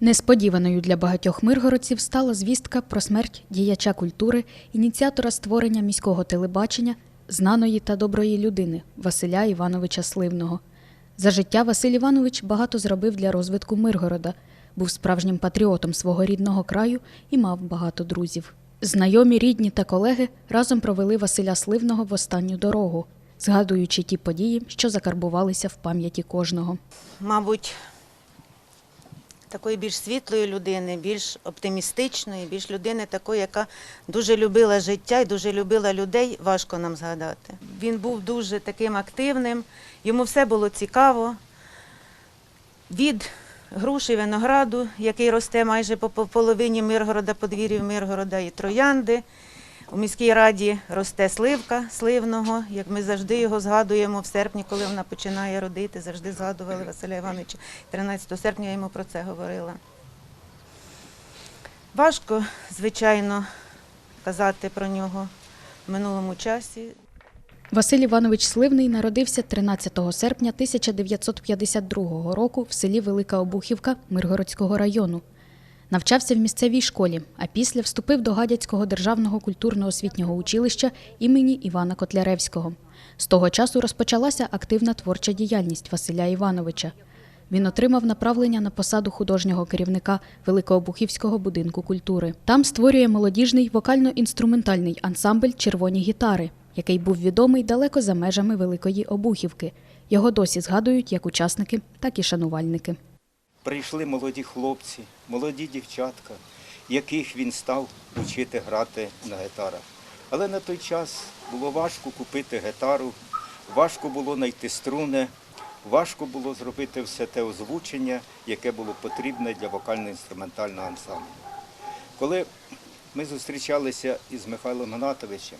Несподіваною для багатьох миргородців стала звістка про смерть діяча культури, ініціатора створення міського телебачення, знаної та доброї людини Василя Івановича Сливного. За життя Василь Іванович багато зробив для розвитку Миргорода, був справжнім патріотом свого рідного краю і мав багато друзів. Знайомі, рідні та колеги разом провели Василя Сливного в останню дорогу, згадуючи ті події, що закарбувалися в пам'яті кожного. мабуть, такої більш світлої людини, більш оптимістичної, більш людини такої, яка дуже любила життя і дуже любила людей, важко нам згадати. Він був дуже таким активним, йому все було цікаво. Від груші винограду, який росте майже по по половині Миргорода, подвір'їв Миргорода і троянди. У міській раді росте сливка сливного, як ми завжди його згадуємо в серпні, коли вона починає родити, завжди згадували Василя Івановича. 13 серпня я йому про це говорила. Важко, звичайно, казати про нього в минулому часі. Василь Іванович Сливний народився 13 серпня 1952 року в селі Велика Обухівка Миргородського району. Навчався в місцевій школі, а після вступив до Гадяцького державного культурно-освітнього училища імені Івана Котляревського. З того часу розпочалася активна творча діяльність Василя Івановича. Він отримав направлення на посаду художнього керівника Великообухівського будинку культури. Там створює молодіжний вокально-інструментальний ансамбль Червоні гітари, який був відомий далеко за межами Великої Обухівки. Його досі згадують як учасники, так і шанувальники. Прийшли молоді хлопці, молоді дівчатка, яких він став учити грати на гітарах. Але на той час було важко купити гітару, важко було знайти струни, важко було зробити все те озвучення, яке було потрібне для вокально-інструментального ансамблю. Коли ми зустрічалися із Михайлом Гнатовичем,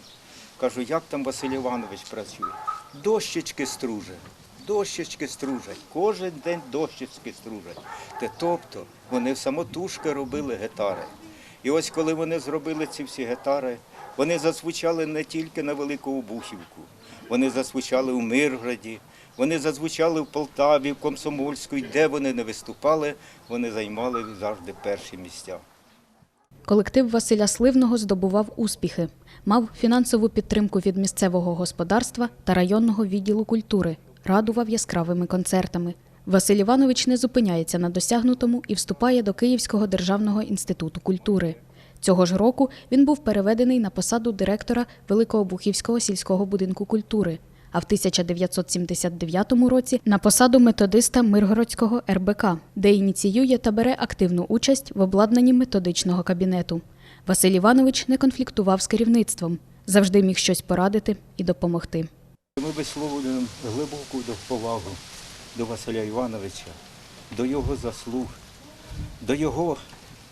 кажу, як там Василь Іванович працює? Дощечки струже, дощечки стружать, кожен день дощечки стружать. Те, тобто вони самотужки робили гітари. І ось коли вони зробили ці всі гітари, вони зазвучали не тільки на Велику Обухівку, вони зазвучали у Миргороді, вони зазвучали в Полтаві, в Комсомольську, і де вони не виступали, вони займали завжди перші місця. Колектив Василя Сливного здобував успіхи, мав фінансову підтримку від місцевого господарства та районного відділу культури, радував яскравими концертами. Василь Іванович не зупиняється на досягнутому і вступає до Київського державного інституту культури. Цього ж року він був переведений на посаду директора Великообухівського сільського будинку культури, а в 1979 році на посаду методиста Миргородського РБК, де ініціює та бере активну участь в обладнанні методичного кабінету. Василь Іванович не конфліктував з керівництвом, завжди міг щось порадити і допомогти. Ми висловлюємо глибоку повагу до Василя Івановича, до його заслуг, до його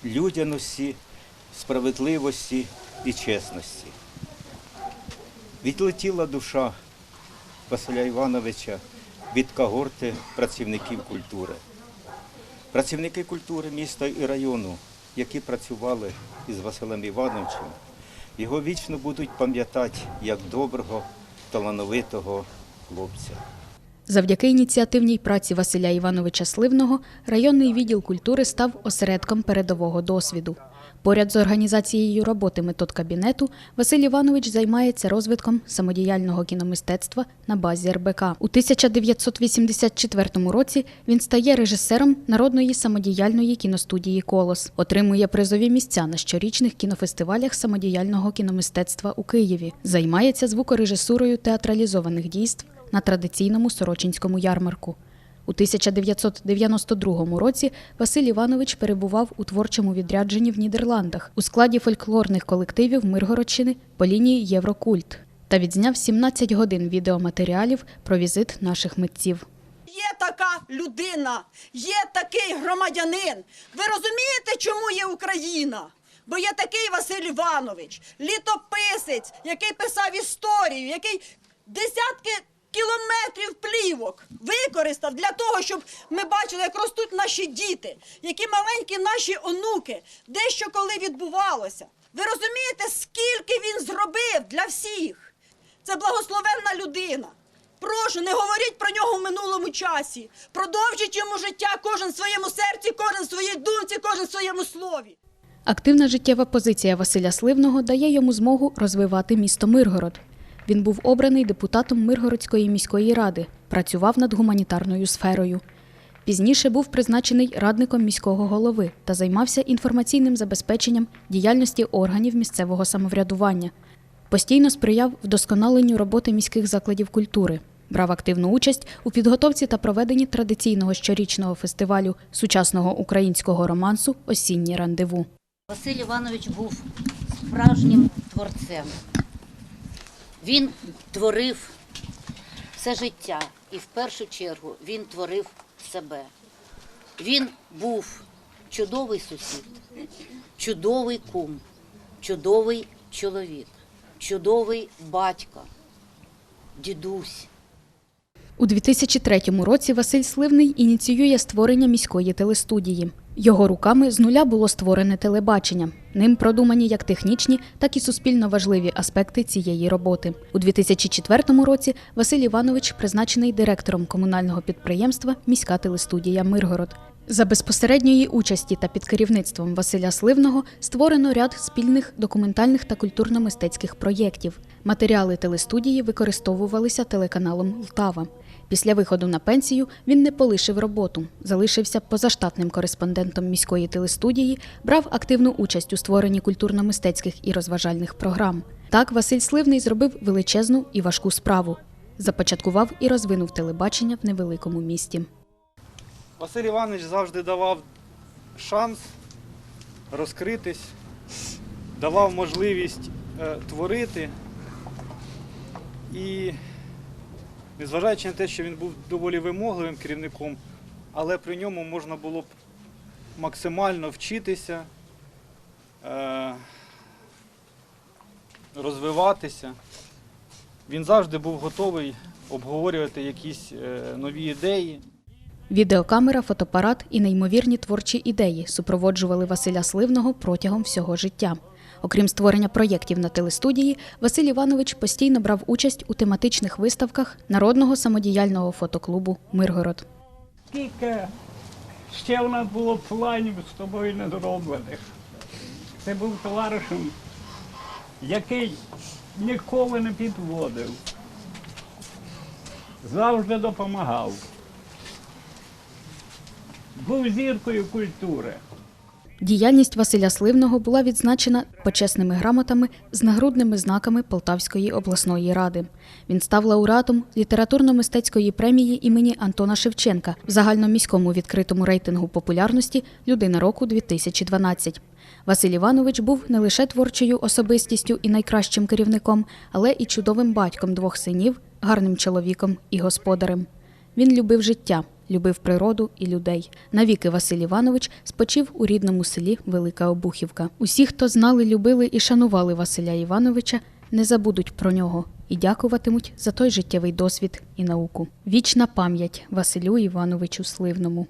людяності, справедливості і чесності. Відлетіла душа Василя Івановича від когорти працівників культури. Працівники культури міста і району, які працювали із Василем Івановичем, його вічно будуть пам'ятати як доброго, талановитого хлопця. Завдяки ініціативній праці Василя Івановича Сливного районний відділ культури став осередком передового досвіду. Поряд з організацією роботи метод кабінету Василь Іванович займається розвитком самодіяльного кіномистецтва на базі РБК. У 1984 році він стає режисером народної самодіяльної кіностудії Колос, отримує призові місця на щорічних кінофестивалях самодіяльного кіномистецтва у Києві, займається звукорежисурою театралізованих дійств на традиційному Сорочинському ярмарку. У 1992 році Василь Іванович перебував у творчому відрядженні в Нідерландах у складі фольклорних колективів Миргородщини по лінії Єврокульт та відзняв 17 годин відеоматеріалів про візит наших митців. Є така людина, є такий громадянин. Ви розумієте, чому є Україна? Бо є такий Василь Іванович, літописець, який писав історію, який десятки кілометрів плівок використав для того, щоб ми бачили, як ростуть наші діти, які маленькі наші онуки, де що коли відбувалося. Ви розумієте, скільки він зробив для всіх? Це благословенна людина. Прошу, не говоріть про нього в минулому часі. Продовжіть йому життя кожен в своєму серці, кожен в своїй думці, кожен в своєму слові. Активна життєва позиція Василя Сливного дає йому змогу розвивати місто Миргород. Він був обраний депутатом Миргородської міської ради, працював над гуманітарною сферою. Пізніше був призначений радником міського голови та займався інформаційним забезпеченням діяльності органів місцевого самоврядування. Постійно сприяв вдосконаленню роботи міських закладів культури, брав активну участь у підготовці та проведенні традиційного щорічного фестивалю сучасного українського романсу Осіннє рандеву. Василь Іванович був справжнім творцем. Він творив все життя і в першу чергу він творив себе. Він був чудовий сусід, чудовий кум, чудовий чоловік, чудовий батько, дідусь. У 2003 році Василь Сливний ініціює створення міської телестудії. Його руками з нуля було створене телебачення. Ним продумані як технічні, так і суспільно важливі аспекти цієї роботи. У 2004 році Василь Іванович призначений директором комунального підприємства Міська телестудія Миргород. За безпосередньої участі та під керівництвом Василя Сливного створено ряд спільних документальних та культурно-мистецьких проєктів. Матеріали телестудії використовувалися телеканалом Лтава. Після виходу на пенсію він не полишив роботу, залишився позаштатним кореспондентом міської телестудії, брав активну участь у створенні культурно-мистецьких і розважальних програм. Так Василь Сливний зробив величезну і важку справу. Започаткував і розвинув телебачення в невеликому місті. Василь Іванович завжди давав шанс розкритись, давав можливість е, творити. І незважаючи на те, що він був доволі вимогливим керівником, але при ньому можна було б максимально вчитися, е, розвиватися. Він завжди був готовий обговорювати якісь е, нові ідеї. Відеокамера, фотоапарат і неймовірні творчі ідеї супроводжували Василя Сливного протягом всього життя. Окрім створення проєктів на телестудії, Василь Іванович постійно брав участь у тематичних виставках народного самодіяльного фотоклубу Миргород. Скільки ще у нас було планів з тобою не зроблених. Ти був товаришем, який ніколи не підводив, завжди допомагав. Був зіркою культури. Діяльність Василя Сливного була відзначена почесними грамотами з нагрудними знаками Полтавської обласної ради. Він став лауреатом літературно-мистецької премії імені Антона Шевченка в загальноміському відкритому рейтингу популярності Людина року 2012. Василь Іванович був не лише творчою особистістю і найкращим керівником, але і чудовим батьком двох синів, гарним чоловіком і господарем. Він любив життя, любив природу і людей. Навіки Василь Іванович спочив у рідному селі Велика Обухівка. Усі, хто знали, любили і шанували Василя Івановича, не забудуть про нього і дякуватимуть за той життєвий досвід і науку. Вічна пам'ять Василю Івановичу Сливному.